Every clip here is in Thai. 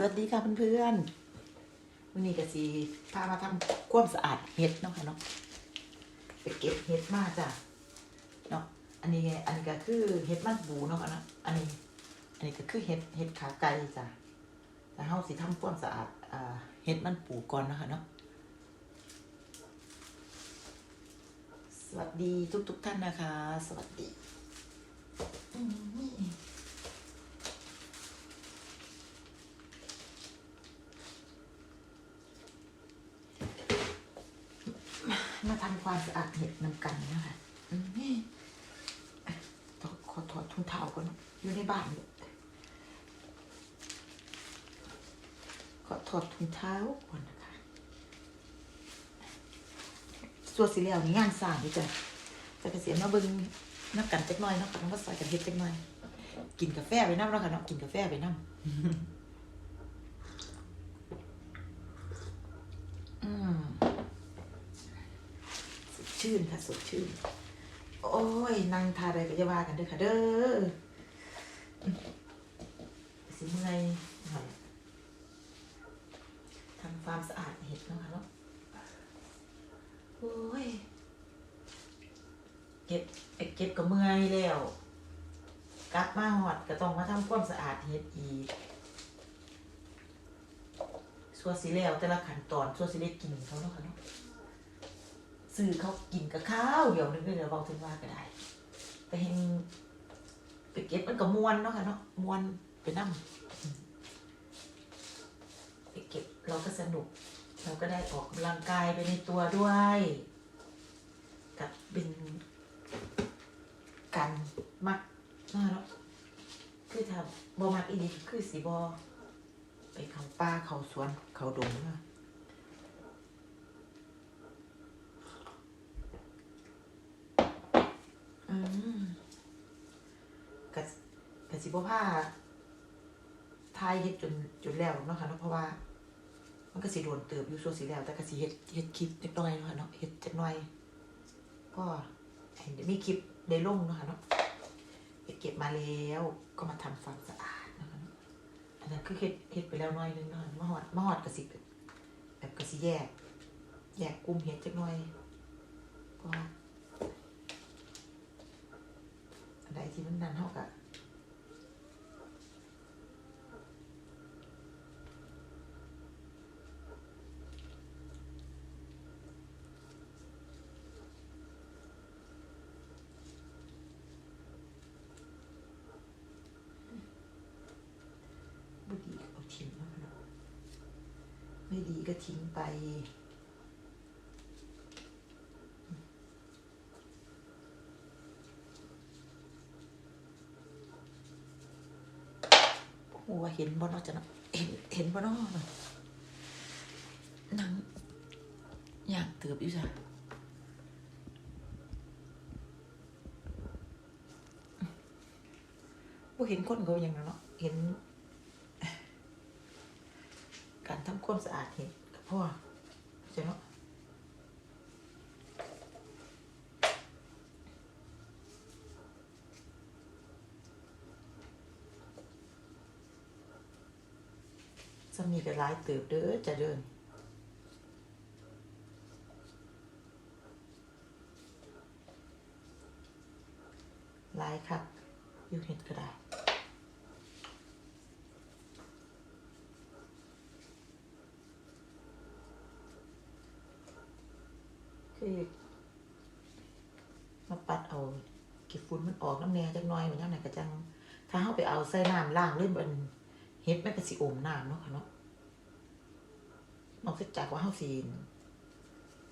สวัสดีค่ะเพื่อนๆวันนี้ก็สิพามาทำความสะอาดเห็ดเนาะค่ะเนาะไปเก็บเห็ดมาจ้ะเนาะอันนี้อันนี้ก็คือเห็ดมันบูเนาะนะอันนี้ อันนี้ก็คือเห็ดเห็ดขาไก่จ้ะแต่เฮาสิทำความสะอาดอ่าเห็ดมันปูก่อนเนาะคะเนาะสวัสดีทุกๆท่านนะคะ สวัสดีอืม มาทำความสะอาดเห็ดนำ กันนะคะนี่อะขอถอดถุงเท้าก่อนอยู่ในบ้านเนี่ยขอถอดถุงเท้าก่อนนะคะส่วนสีเหลืองนี่งานสางนี่จ้ะจะเกษียณมาเบิ่งนักกันจักหน่อยนาะค่ะน้องก็ใส่กันเฮ็ดจักหน่อย กินกาแฟไปน้ำแล้วค่ะเนาะกินกาแฟไปน้ำ อืม สด ชื่นค่ะสดชื่น โอ้ยนั่งทาอะไรก็จะว่ากันเด้อค่ะเด้อสิเมื่อยหน่อยทำความสะอาดเห็ดเนาะค่ะเนาะโอ้ยเก็บเก็บก็เมื่อยแล้วกลับมาหอดก็ต้องมาทำความสะอาดเห็ดอีกส่วนสีแล้วแต่ละขั้นตอนส่วนสีได้กินเขาเนาะค่ะเนาะ ซื้อเขากินกับข้าวเดี๋ยวนึงเดี๋ยวเบาถึงว่าก็ได้ แต่เห็นไปเก็บมันก็มวนเนาะค่ะเนาะมวนไปนั่งไปเก็บเราก็สนุก เราก็ได้ออกกำลังกายไปในตัวด้วยกับเป็นการมักเนาะเนาะคือถ้าบ่มักอีดีคือสีบอไปเขาป่าเขาสวนเขาดงเนาะ อืมกะ กะสิบผ้าทายเฮ็ดจนจนแล้วเนาะค่ะเนาะเพราะว่า มันก็สิโดนเติบอยู่ส่วนสิแล้ว แต่ก็สิเฮ็ดเฮ็ดคลิปจักน่อยเนาะค่ะเนาะเฮ็ดจักหน่อย ก็เห็นมีคลิปได้ลงเนาะค่ะเนาะไปเก็บมาแล้วก็มาทำความสะอาดนะคะเนาะอันนั้นคือเฮ็ดเฮ็ดไปแล้วหน้อยนึงเนาะมาฮอดมาฮอดก็สิแบบก็สิแยก แยกกลุ่มเฮ็ดจักหน่อยเพราะว่าอันใดที่มันดันเท่ากับไม่ดีก็เอาทิ้งแล้วกันเนาะ ไม่ดีก็ทิ้งไป โอ้ว่าเห็นบ่นอจะนะเห็นเห็นบ่นอหนังอยากเติบอยู่จ้ะบ่เห็นคนเขาอย่างนั้นเนาะเห็น การทำความสะอาดเห็นกับพ่อจะเนาะจะมีก็หลายติบเด้อจะเดินหลายครับอยู่เห็ดก็ได้ คือมาปัดเอากี่ฝุ่นมันออกน้ำแน่จักน้อยเหมือนยังไงก็จัง ถ้าเขาไปเอาใส่น้ำล้างเล่อนบนเฮ็ดมันก็สิอมน้ำเนาะค่ะเนาะนอกจากว่าเขาสิ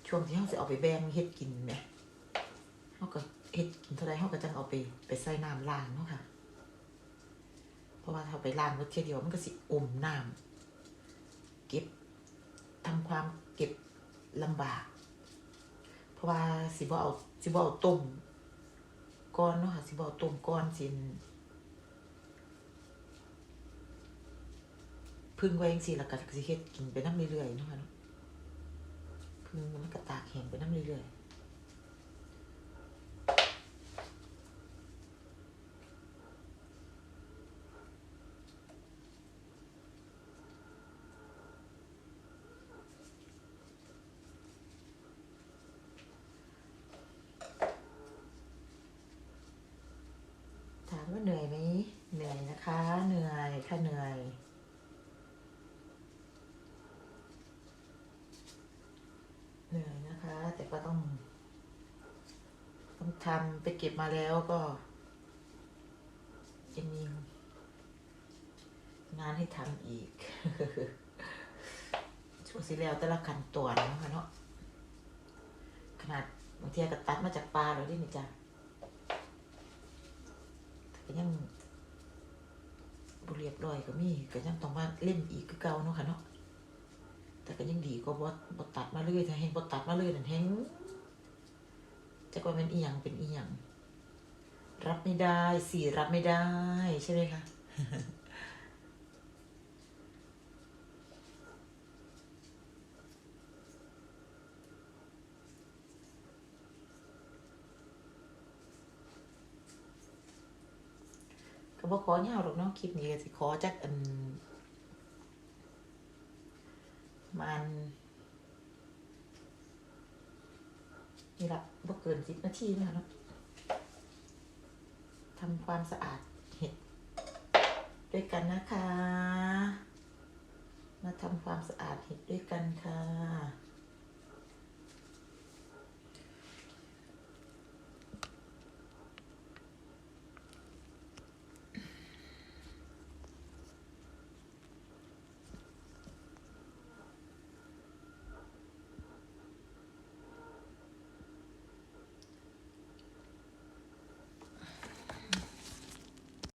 ช่วงที่เขาสิเอาไปแบ่งเฮ็ดกินแหมเขาก็เฮ็ดกินเท่าไรเขาก็จังเอาไปไปใส่น้ำล้างเนาะค่ะ เพราะว่าถ้าไปล้างรถเทียเดียวมันก็สิอมน้ำเก็บทำความเก็บลำบาก เพราะว่าสิบ่เอาสิบ่เอาต้มก้อนเนาะค่ะสิบ่เอาต้มก้อนสิพึ่งไว้ยังซี่แล้วก็สิเฮ็ดกินไปน้ำเรื่อยๆเนาะค่ะเนาะพึ่งมันก็ตากแห้งไปน้ำเรื่อยๆ ว่าเหนื่อยไหมเหนื่อยนะคะ เหนื่อยค่ะเหนื่อย เหนื่อยนะคะ แต่ก็ต้อง ต้องทำไปเก็บมาแล้วก็ยังมีงานให้ทำอีกช่วงสิแล้วแต่ละขั้นตอนนะคะเนาะขนาดบางทีก็ตัดมาจากปลาแล้วดินี่จ้ะ ก็ยังบเรียบร้อยก็มีก็ยังต้องมาเล่นอีกคือเก่าเนาะค่ะเนาะแต่ก็ยังดีก็บดบดตัดมาเรื่อยถ้าแหงบดตัดมาเลยนั่นแห้งจะก็เป็นอีหยังเป็นอีหยังรับไม่ได้สี่รับไม่ได้ใช่ไหมคะ บอขอเนี่ยหรอกเนาะคลิปนี้ก็สิขอจักอันมันนี่ละบ่เกินสิบนาทีนะคะเนาะทำความสะอาดเห็ดด้วยกันนะคะ มาทำความสะอาดเห็ดด้วยกันค่ะ